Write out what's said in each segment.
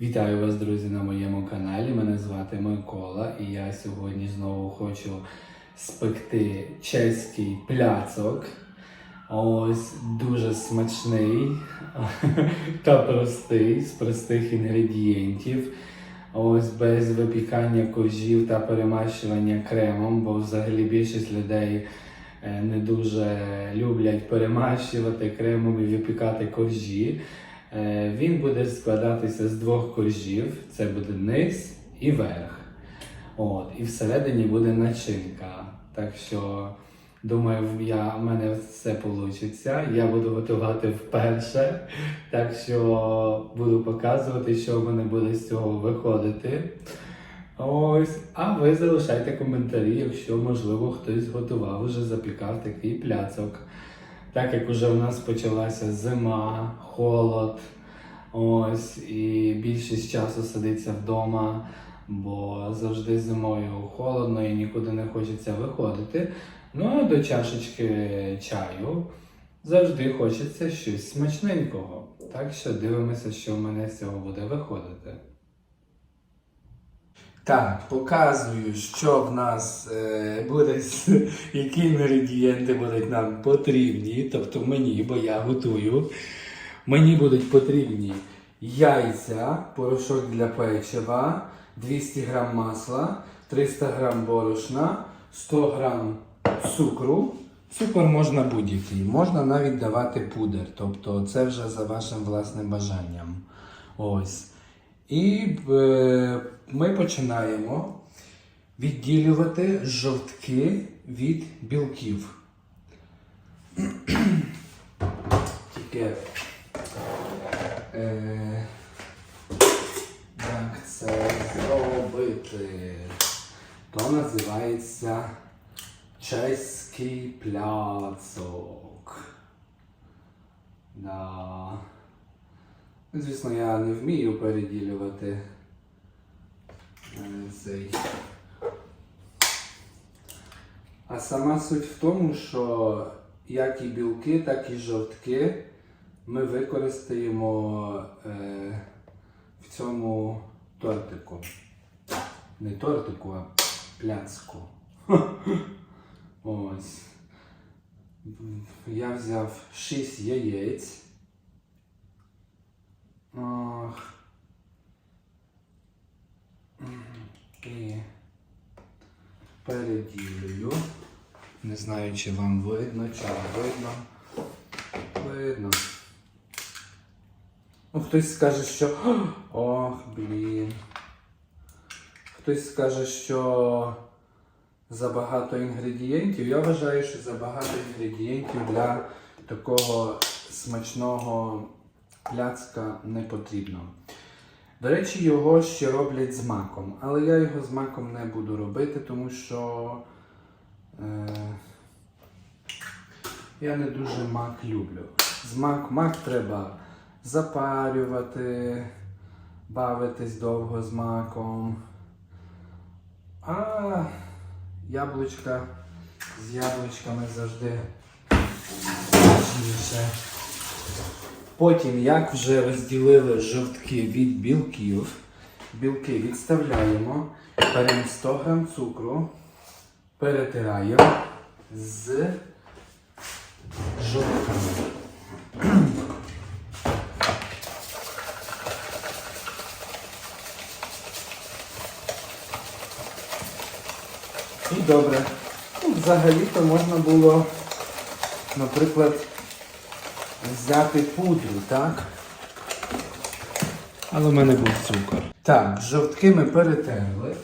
Вітаю вас, друзі, на моєму каналі. Мене звати Микола, і я сьогодні знову хочу спекти чеський пляцок. Ось дуже смачний та простий, з простих інгредієнтів. Ось без випікання коржів та перемащування кремом, бо взагалі більшість людей е, не дуже люблять перемащувати кремом і випікати коржі. Е, Він буде складатися з двох коржів: це буде низ і верх. От, і всередині буде начинка. Так що, думаю, я, в мене все вийде. Я буду готувати вперше. Так що буду показувати, що в мене буде з цього виходити. Ось, а ви залишайте коментарі, якщо, можливо, хтось готував, уже запікав такий пляцок. Так як уже у нас почалася зима, холод, ось, і більшість часу сидиться вдома, бо завжди зимою холодно і нікуди не хочеться виходити. Ну а до чашечки чаю завжди хочеться щось смачненького. Так що дивимося, що в мене з цього буде виходити. Так, показую, що в нас е, буде, які інгредієнти будуть нам потрібні, тобто мені, бо я готую. Мені будуть потрібні яйця, порошок для печива, 200 г масла, 300 г борошна, 100 г цукру. Цукор можна будь-який, можна навіть давати пудер, тобто це вже за вашим власним бажанням. Ось. І е, ми починаємо відділювати жовтки від білків. Тільки е, як це зробити? То називається чеський пляцок. Да. Звісно, я не вмію переділювати цей. А сама суть в тому, що як і білки, так і жовтки ми використаємо е, в цьому тортику. Не тортику, а пляцку. Ось. Я взяв 6 яєць. Ах. Переділюю. Не знаю, чи вам видно, чи не видно. Видно. Ну, хтось скаже, що. Ох, блін. Хтось скаже, що забагато інгредієнтів. Я вважаю, що забагато інгредієнтів для такого смачного пляцка не потрібно. До речі, його ще роблять з маком, але я його з маком не буду робити, тому що е, я не дуже мак люблю. З мак, мак треба запарювати, бавитись довго з маком. А яблучка з яблучками завжди смачніше. Потім, як вже розділили жовтки від білків, білки відставляємо, беремо 100 г цукру, перетираємо з жовтками. І добре. Ну, взагалі-то можна було, наприклад, взяти пудру, так? Але в мене був цукор. Так, жовтки ми перетерли.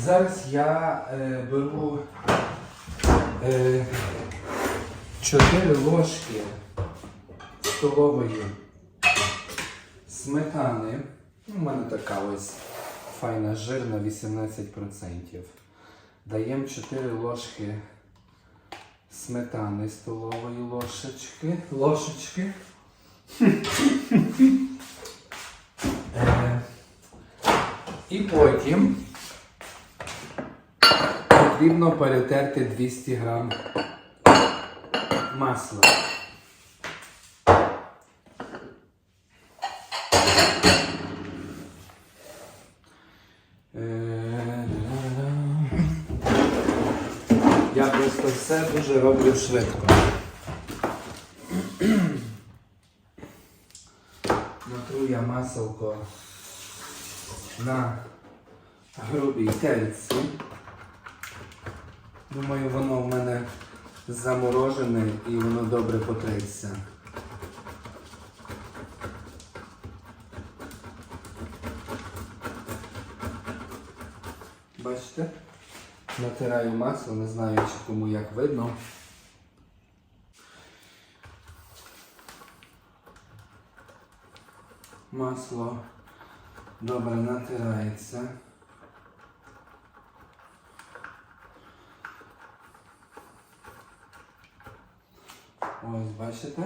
Зараз я е, беру е, 4 ложки столової сметани. Ну, У мене така ось файна жирна 18%. Даємо 4 ложки сметани столової ложечки. ложечки. Е, І потім потрібно перетерти 200 грам масла. Все дуже роблю швидко. Натру я маселко на грубій тельці. Думаю, воно в мене заморожене і воно добре потриться. Бачите? Натираю масло, не знаю, чи кому як видно. Масло добре натирається. Ось, бачите?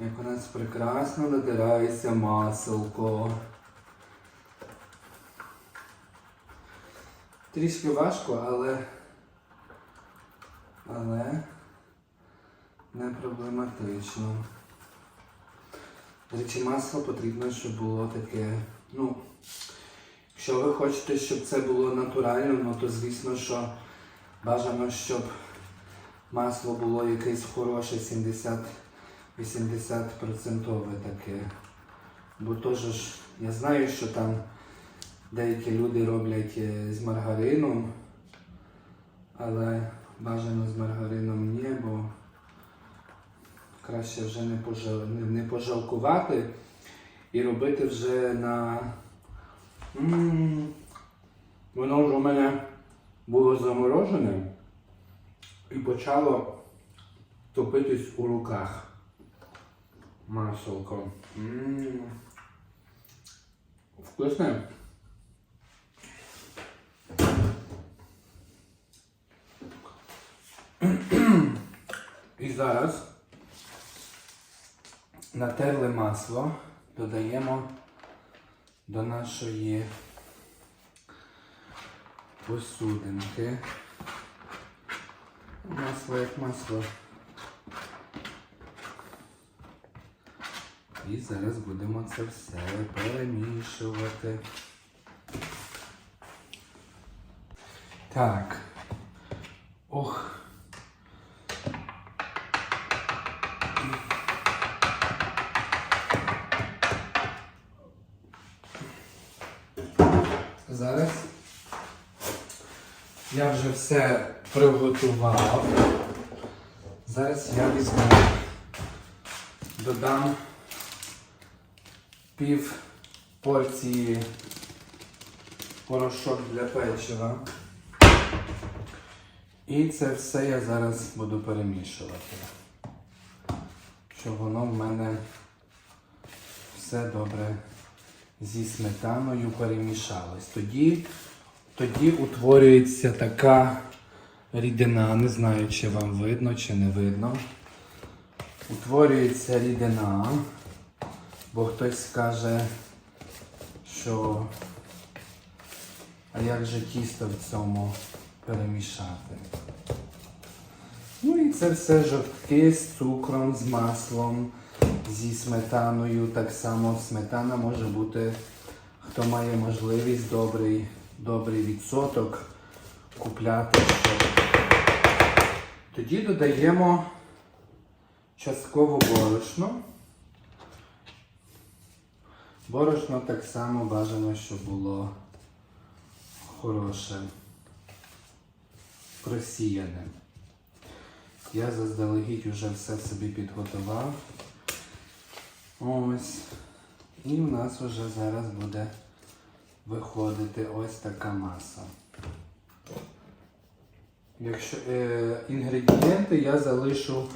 Як у нас прекрасно натирається маселко. Трішки важко, але. Але не проблематично. Речі, масло потрібно, щоб було таке. Ну, якщо ви хочете, щоб це було натурально, ну то звісно, що бажано, щоб масло було якесь хороше 70-80% таке. Бо теж я знаю, що там деякі люди роблять е, з маргарином, але бажано з маргарином ні, бо краще вже не, пожал... не, пожалкувати і робити вже на. м Воно вже у мене було заморожене і почало топитись у руках. Маселко. м Вкусне? І зараз натерли масло, додаємо до нашої посудинки. Масло як масло. І зараз будемо це все перемішувати. Так. Ох. Я вже все приготував. Зараз я візьму, додам пів порції порошок для печива. І це все я зараз буду перемішувати, щоб воно в мене все добре зі сметаною перемішалось. Тоді, тоді утворюється така рідина, не знаю, чи вам видно, чи не видно. Утворюється рідина, бо хтось скаже, що а як же тісто в цьому перемішати? Ну і це все жовтки з цукром, з маслом, зі сметаною. Так само сметана може бути, хто має можливість добрий, добрий відсоток купляти. Тоді додаємо частково борошно. Борошно так само бажано, щоб було хороше, просіяне. Я заздалегідь вже все собі підготував. Ось. І в нас вже зараз буде виходити ось така маса. Якщо е, інгредієнти я залишу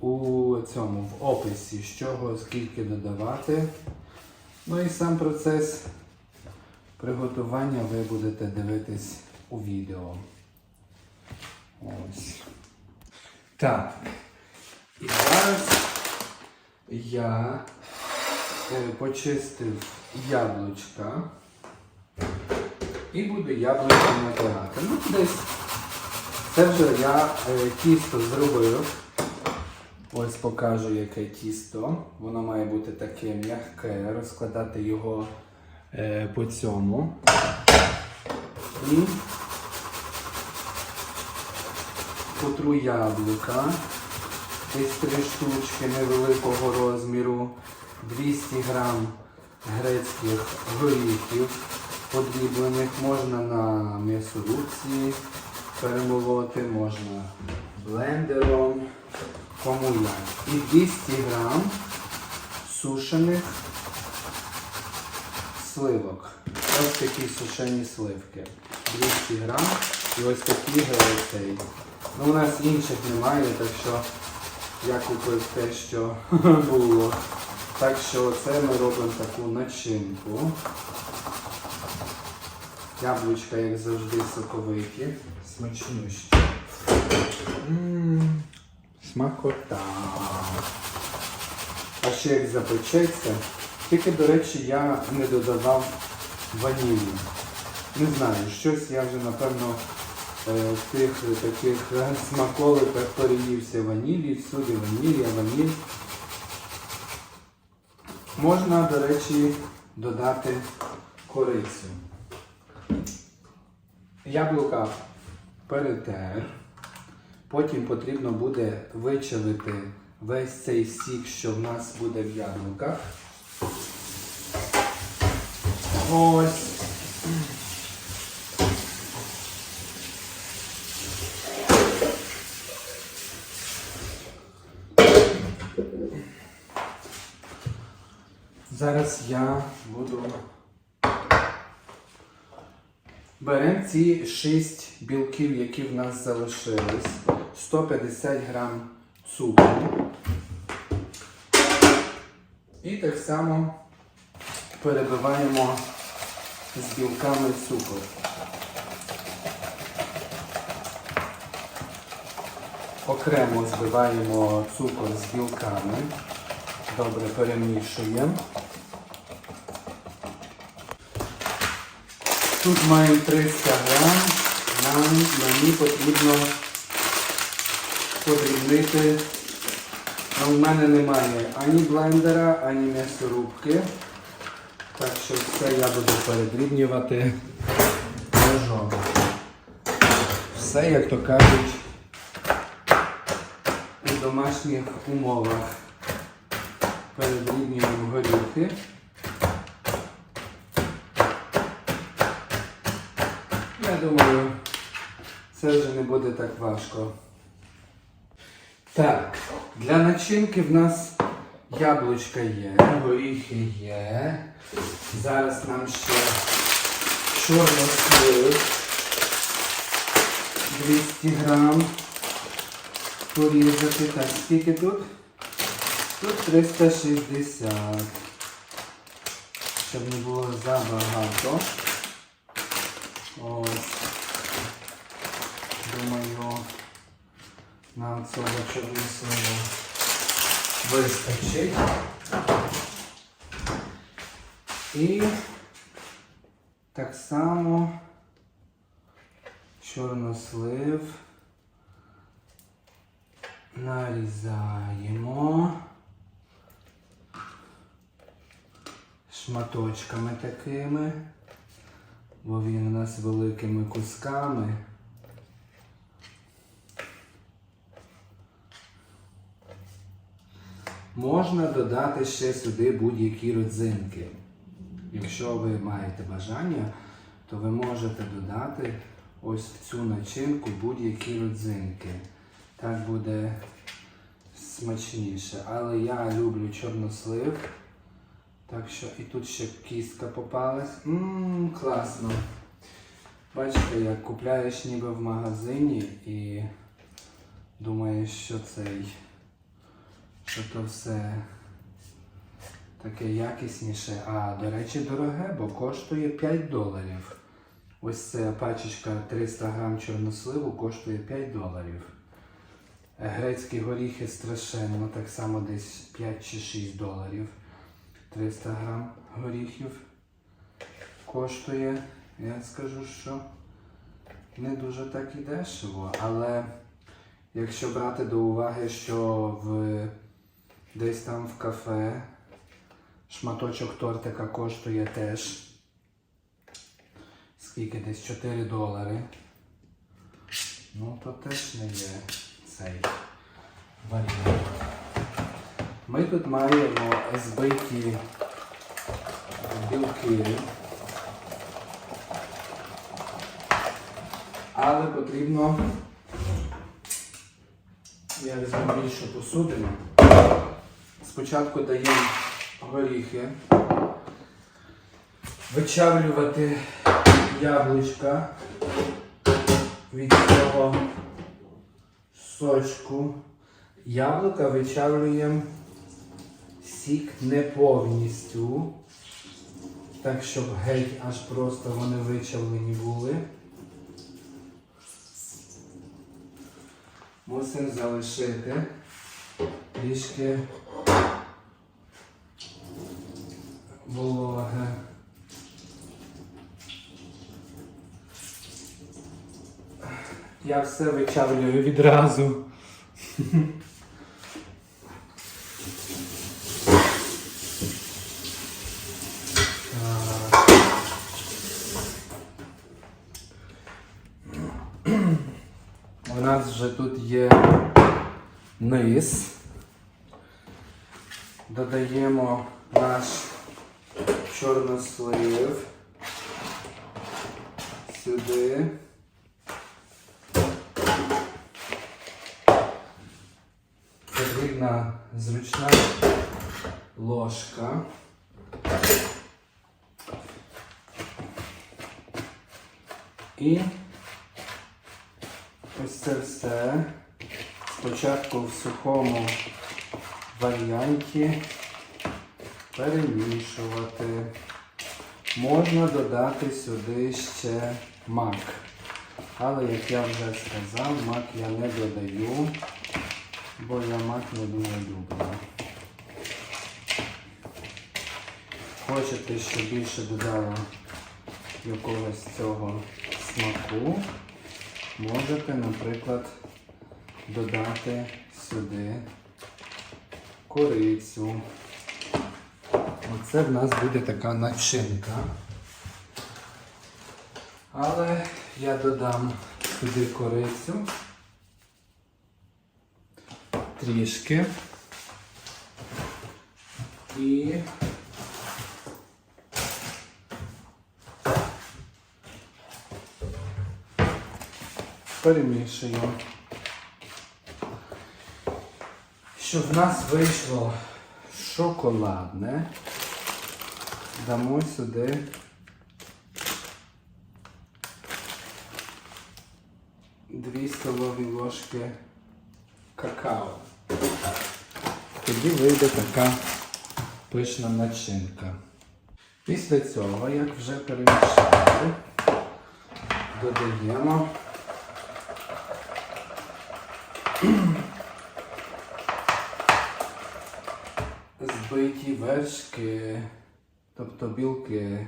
у цьому в описі, з чого скільки додавати. Ну і сам процес приготування ви будете дивитись у відео. Ось. Так. І зараз я е, почистив яблучка і буду яблучко натирати. Ну, десь це вже я е, тісто зробив. Ось покажу, яке тісто. Воно має бути таке м'яке, розкладати його е, по цьому. І потру яблука. Десь три штучки невеликого розміру, 200 грам грецьких горіхів подріблених, можна на м'ясорубці перемолоти, можна блендером, кому як. І 200 грам сушених сливок. Ось такі сушені сливки. 200 грам і ось такі грецей. Ну, у нас інших немає, так що я купив те, що було. Так що це ми робимо таку начинку. Яблучка, як завжди, соковиті, смачнющі. Смакота. А ще як запечеться. Тільки, до речі, я не додавав ванілі. Не знаю, щось я вже напевно е, в тих таких смаколиках переївся ванілі, всюди ваніль, а ваніль. Можна, до речі, додати корицю. Яблука перетер. Потім потрібно буде вичавити весь цей сік, що в нас буде в яблуках. Ось. Зараз я буду. Беремо ці 6 білків, які в нас залишились. 150 грам цукру. І так само перебиваємо з білками цукор. Окремо збиваємо цукор з білками. Добре перемішуємо. Тут маю 300 грам. Нам мені потрібно подрібнити. В мене немає ані блендера, ані м'ясорубки. Так що все я буду передрібнювати ножом. Все, як то кажуть, у домашніх умовах. Передрібнюємо горіхи. Я думаю, це вже не буде так важко. Так, для начинки в нас яблучка є, горіхи є. Зараз нам ще чорнослив 200 грам порізати. Так, скільки тут? Тут 360. Щоб не було забагато. Ось. Думаю, нам цього чорнослива вистачить. І так само чорнослив нарізаємо шматочками такими, бо він у нас великими кусками. Можна додати ще сюди будь-які родзинки. Якщо ви маєте бажання, то ви можете додати ось в цю начинку будь-які родзинки. Так буде смачніше. Але я люблю чорнослив. Так що і тут ще кістка попалась. Ммм, класно. Бачите, як купляєш ніби в магазині і думаєш, що цей, що то все таке якісніше. А, до речі, дороге, бо коштує 5 доларів. Ось ця пачечка 300 грам чорносливу коштує 5 доларів. Грецькі горіхи страшенно, так само десь 5 чи 6 доларів. 300 грам горіхів коштує. Я скажу, що не дуже так і дешево, але якщо брати до уваги, що в десь там в кафе шматочок тортика коштує теж скільки десь 4 долари, Ну, то теж не є цей варіант. Ми тут маємо збиті білки. Але потрібно, я візьму більшу посудину. Спочатку даємо горіхи, вичавлювати яблучка від цього сочку. Яблука вичавлюємо сік не повністю, так щоб геть аж просто вони вичавлені були. Мусимо залишити трішки вологе. Я все вичавлюю відразу. Так. У нас вже тут є низ. Додаємо наш чорнослив сюди. Потрібна зручна ложка. І ось це все спочатку в сухому варіанті перемішувати. Можна додати сюди ще мак. Але, як я вже сказав, мак я не додаю, бо я мак не дуже люблю. Хочете, щоб більше додало якогось цього смаку, можете, наприклад, додати сюди корицю. Оце в нас буде така начинка. Але я додам сюди корицю трішки і перемішуємо. Щоб в нас вийшло шоколадне, дамо сюди дві столові ложки какао. Тоді вийде така пишна начинка. Після цього, як вже перемішали, додаємо збиті вершки, тобто білки.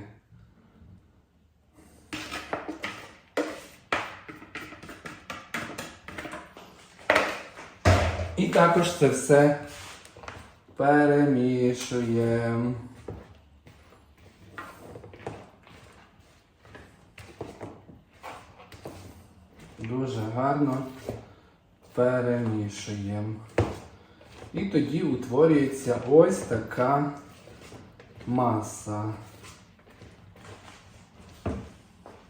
І також це все перемішуємо. Дуже гарно перемішуємо. І тоді утворюється ось така маса.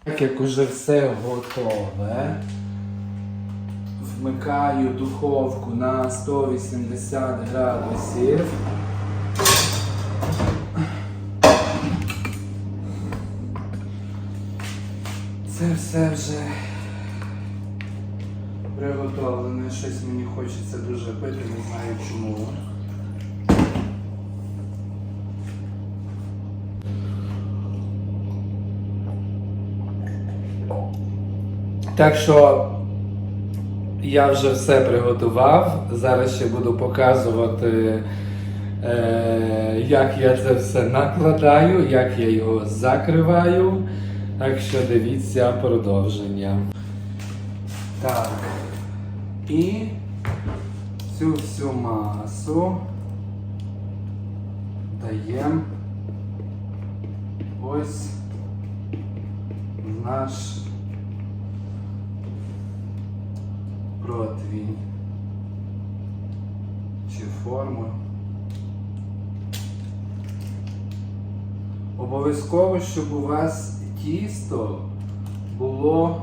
Так як уже все готове, вмикаю духовку на 180 градусів. Це все вже приготовлене. Щось мені хочеться дуже пити, не знаю чому. Так що я вже все приготував. Зараз ще буду показувати, е, як я це все накладаю, як я його закриваю. Так що дивіться продовження. Так. І цю всю масу даємо ось в наш противінь чи форму. Обов'язково, щоб у вас тісто було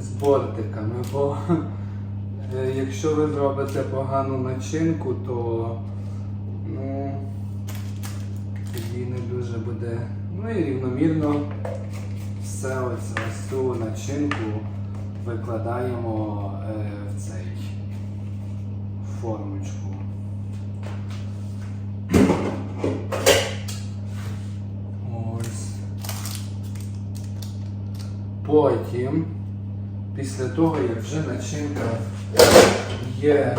з бортиками, бо якщо ви зробите погану начинку, то ну, тоді не дуже буде. Ну і рівномірно все ось, ось цю начинку викладаємо е, в цей формочку. Ось. Потім, після того, як вже начинка є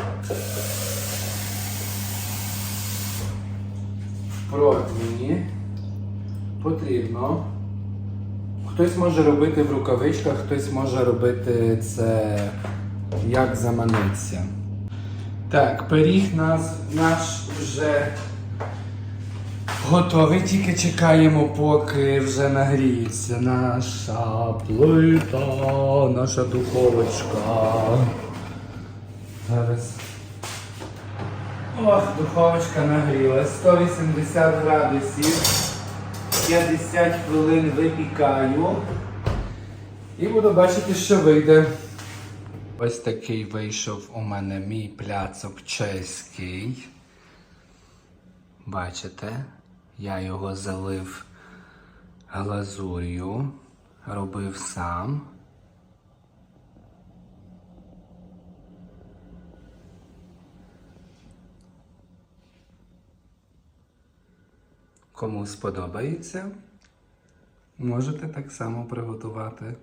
в противні, потрібно. Хтось може робити в рукавичках, хтось може робити це як заманеться. Так, пиріг нас, наш вже готовий, тільки чекаємо, поки вже нагріється наша плита, наша духовочка. Зараз. Ох, духовочка нагрілась. 180 градусів. 50 хвилин випікаю. І буду бачити, що вийде. Ось такий вийшов у мене мій пляцок чеський. Бачите, я його залив глазур'ю, робив сам. Кому сподобається, можете так само приготувати.